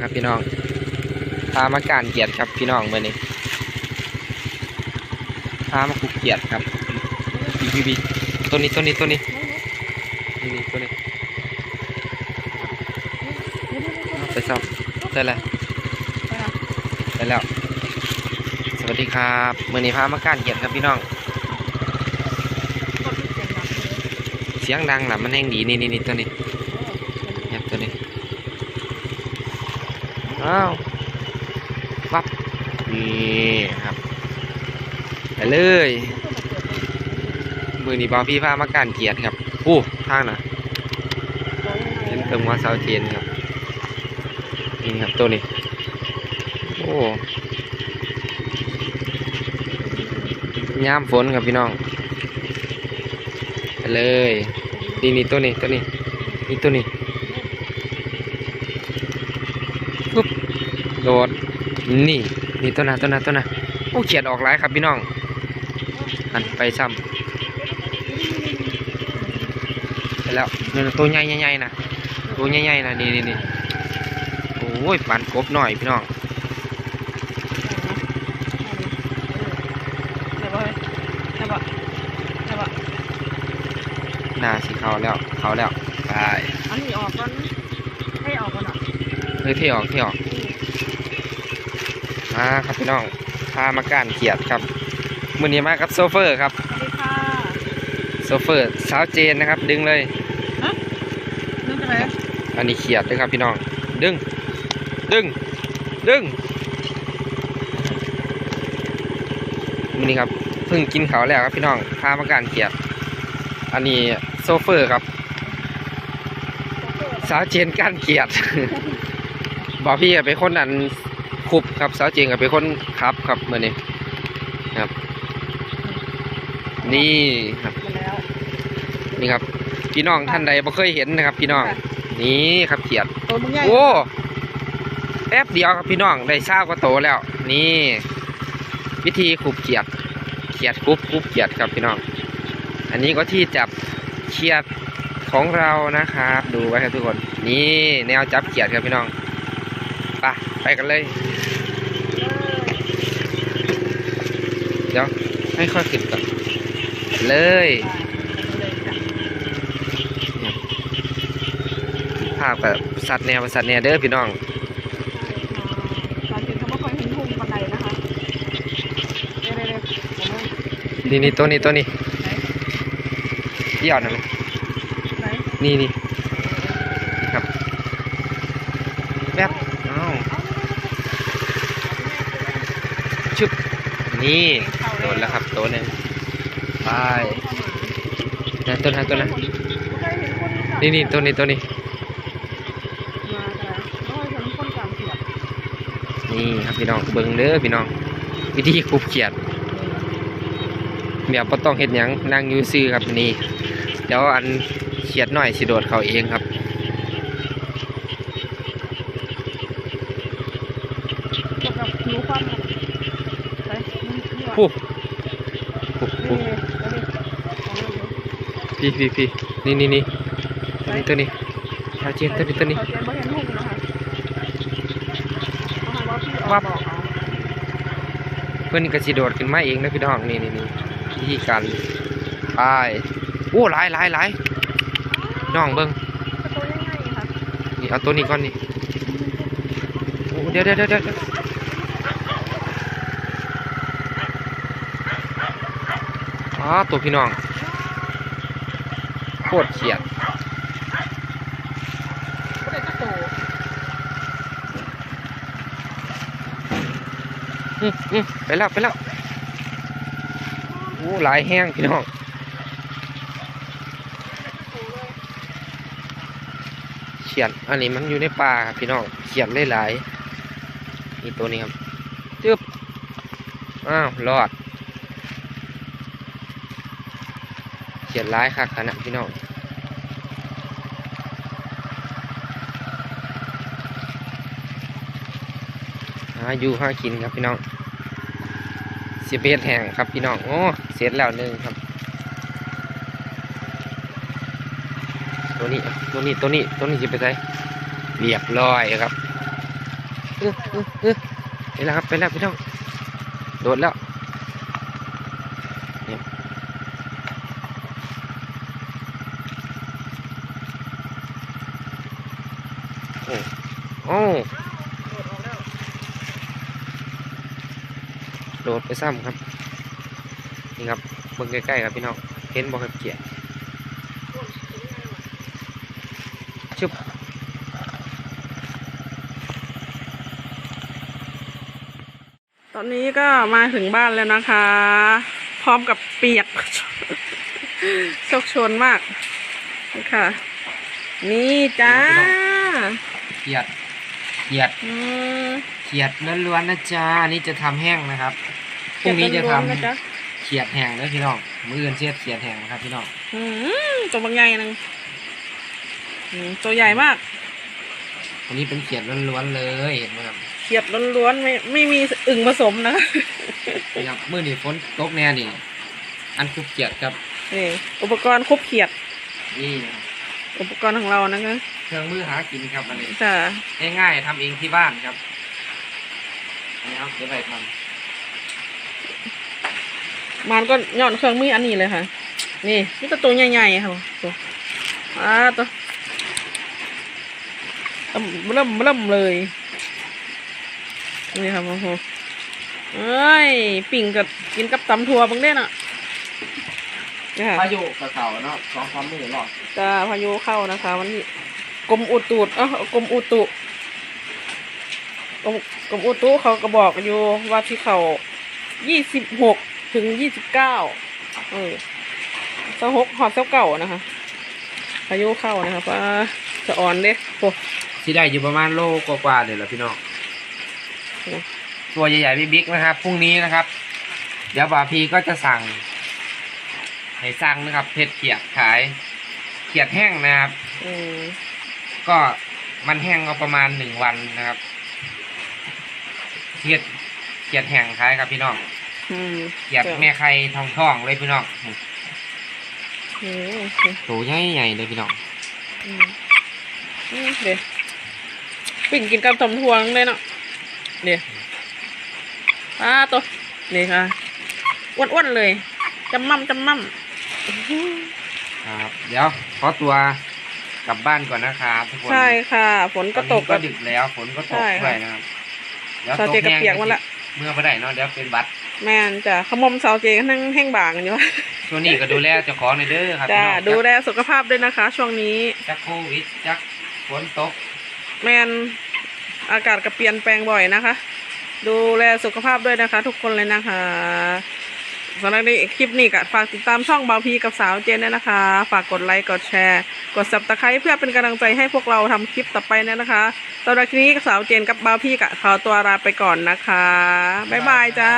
ครับพี่น้องพามาการเกียรติครับพี่น้องเมื่อนี้พามาคุกเกียรติครับบีบีบีตัวนี้ตัวนี้ตัวนี้นี่นี่ตัวนี้ไปซ่อมได้แล้วได้แล้ว สวัสดีครับเมื่อนี้พามาการเกียรติครับพี่น้อง เสียงดังล่ะมันแห้งดีนี่นี่นี่ตัวนี้เนี่ยตัวนี้ อ้าววับนี่ครับไปเลยมือนี้บอพี่พามาการเกียรติครับอู้ทางนะเห็นเติมว่าเสาเทียนครับนี่ครับตัวนี้โอ้ยามฝนครับพี่น้องไปเลยนี่นี่ตัวนี้ตัวนี้นี่ตัวนี้ปุ๊บ โดดนี่นี่ตัวน่ะตัวน่ะตัวน่ะโอ้เขียดออกหลายครับพี่น้องอันไปซ้ำไปแล้วนี่ตัวใหญ่ใหญ่ๆนะตัวใหญ่ๆนะนี่นี่นี่โอ้ยปานกบหน่อยพี่น้องหน้าสีเขาแล้วเขาแล้วไปอันนี้ออกก่อนให้ออกก่อนอะเฮ้ยเที่ออกเที่ออกาครับพี่น้องพามาการเขียดครับมือนี้มากับโซเฟอร์ครับสวัสดีค่ะโซเฟอร์สาวเจนนะครับ ดึงเลยนึกอะไรอันนี้เขียดด้วยครับพี่น้อง ดึง ดึง ดึงมือนี้ครับเพิ่งกินเขาวแล้วครับพี่น้องพามาการเขียดอันนี้โซเฟอร์ครับ สาวเจนการเกียดบอกพี่กับเป็นคนอัน คุบครับสาวเจนกับเป็นคนขับครับเมื่อนี้ครับ นี่ครับมาแล้วนี่ครับ พี่น้องท่านใดบ่เคยเห็นนะครับ พี่น้อง นี่ครับเขียดตัวมึงใหญ่โอ้แป๊บเดียวครับพี่น้องได้เศร้ากว่าโตแล้ว นี่ วิธีขุบเขียด เขียดคุบคุบเขียดครับพี่น้อง อันนี้ก็ที่จับเขียดของเรานะครับ ดูไว้ครับทุกคน นี่แนวจับเขียดครับพี่น้องไปไปกันเลย เดี๋ยวให้ค่อยขึ้นก่อนเลยภาพแบบสัตว์แนวสัตว์แนวเด้อพี่น้องตอนกินเขาไม่ค่อยเห็นพุงปันใดนะคะเร็วเร็วเร็วนี่นี่ตัวนี้ตัวนี้เดี่ยวนะไหมไหนนี่นี่ครับแป๊บอ้าวชึบ นี่โดนแล้วครับตัวหนึ่งไปนะตัวนั้นตัวนั้นนี่นี่ตัวนี้ตัวนี้มากันแล้วไม่ค่อยเห็นคนกลางเสียบนี่ครับพี่น้องเบิ่งเด้อพี่น้อง วิธีคุบเขียดแบบบ่ต้องเฮ็ดหยังนั่งอยู่ซื่อครับนี่เดี๋ยวอันเขียดหน่อยสิโดดเขาเองครับ ตกกับผิวควันไป นี่ปุ๊บปุ๊บปุ๊บพี่พี่พี่นี่นี่นี่ตัวนี้ตัวนี้ชาวเจียนตัวนี้ตัวนี้เขาเจียนไม่เห็นพุงนะคะเขาหาว่าพี่อวัอบเพื่อนก็สิโดดขึ้นมาเองนะพี่น้องนี่นี่นี่วิธีการไปโอ้หลายหลายหลายน้องเบิ่งนี่เอาตัวนี้ก่อนนี่เดี๋ยวเดี๋ยวเดี๋ยวเดี๋ยว อ๋อตัวพี่น้องโคตรเขียดไปแล้ว ไปแล้วโอ้หลายแห้งพี่น้องเขียดอันนี้มันอยู่ในป่าครับพี่น้องเขียดหลายๆนี่ตัวนี้ครับจึ๊บอ้าวรอด เขียดหลายคักขนาดพี่น้องหาอยู่หากินครับพี่น้องสิเบ็ดแห้งครับพี่น้องโอ้เสร็จแล้วหนึ่งครับ ตัวนี้ตัวนี้ตัวนี้ตัวนี้จะไปใช้เรียบร้อยครับเออเออเออไปแล้วครับไปแล้วพี่น้องโดดแล้วเนี่ยโอ้โอ้ โดดไปซ้ำครับ นี่ครับเบิ่งใกล้ๆครับพี่น้องเห็นบ่ครับเกียร์ชึบตอนนี้ก็มาถึงบ้านแล้วนะคะ พร้อมกับเปียกโชคโชนมากนี่ค่ะ นี่จ้าเกียร์เกียร์อืม เกียร์ล้วนๆนะจ๊ะอันนี่จะทำแห้งนะครับพรุ่งนี้จะทล้วนๆนะจ๊ะำเขียดแห้งเลยพี่น้องมืออื่นเสียดเขียดแห้งนะครับพี่น้องอืมตัวบางใหญ่นึงอืมตัวใหญ่มากอันนี้เป็นเขียดล้วนๆเลยเห็นไหมครับเขียดล้วนๆไม่ไม่มีอึ่งผสมนะคะนี่ครับมือนี่ฝนตกแน่นี่อันคือเขียดครับนี่อุปกรณ์ครบเขียด นี่นะครับอุปกรณ์ของเรานะคะเครื่องมือหากินครับอันนี้จ้ะง่ายๆทำเองที่บ้านครับ นี่ครับเดี๋ยวไปทมันก็ย่อนเครื่องมืออันนี้เลยค่ะ นี่นี่ก็ตัวใหญ่ๆค่ะตัวอ่าตัวเริ่มเริ่มเริ่มเลยนี่ครับโอ้โหเอ้ยปิ่งกับกินกับตำทัวบังเด้น่ะนี่ค่ะำพายุกระเสาเนาะสองความมือหรอดจะพายุเข้านะคะ วันนี้กรมอุตุเอ้ากรมอุตุ กรมกรมอุตุเขาก็บอกอยู่ว่าที่เขายี่สิบหกถึงยี่สิบเก้าเออเสาหกหอดเสาเก่านะคะพายุเข้านะคะป้าจะอ่อนเด้โอ้ที่ได้อยู่ประมาณโลกว่าๆเดี๋ยวละพี่น้องตัวใหญ่ๆบิ๊กๆนะครับพรุ่งนี้นะครับ เดี๋ยวบาพีก็จะสั่ง ให้สั่งนะครับเพชรเขียดขาย เขียดแห้งนะครับอืมก็มันแห้งก็ประมาณหนึ่งวันนะครับ เขียดเขียดแห้งขายครับพี่น้องอืมเขียดแม่ไข่ทองทองๆเลยพี่น้องอืมตัวใหญ่ๆเลยพี่น้องอืมอืมเดี๋ยวปิ่งกินกับตำทัวงเลยเนาะเดี๋ยวป้าตัวนี่ค่ะอ้วนๆเลยจำมั่มจำมั่มครับเดี๋ยวขอตัวกลับบ้านก่อนนะครับทุกคนใช่ค่ะ ฝนก็ตกตอนนี้ก็ดึกแล้ว ฝนก็ตกใช่ค่ะด้วยนะครับเดี๋ยวซาตเจกกระแห้งเปียกหมดละเมื่อไม่ได้เนาะเดี๋ยวเป็นหวัดแม่นจ้ะขมมเสาเจก็นั่งแห้งบางอยู่ช่วงนี้ก็ดูแลเจ้าของในอยเด้อครับจ้าพี่น้องดูแลสุขภาพด้วยนะคะ ช่วงนี้จักโควิดจักฝนตก แมนอากาศก็เปลี่ยนแปลงบ่อยนะคะ ดูแลสุขภาพด้วยนะคะ ทุกคนเลยนะคะ สำหรับในคลิปนี้ก็ฝากติดตามช่องบาพีกับสาวเจนด้วยนะคะ ฝากกดไลค์กดแชร์ กดซับสไครต์เพื่อเป็นกำลังใจให้พวกเราทำคลิปต่อไปด้วยนะคะสำหรับคลิปนี้สาวเจนกับบาพีกับขอตัวลาไปก่อนนะคะ บ๊ายบายจ้า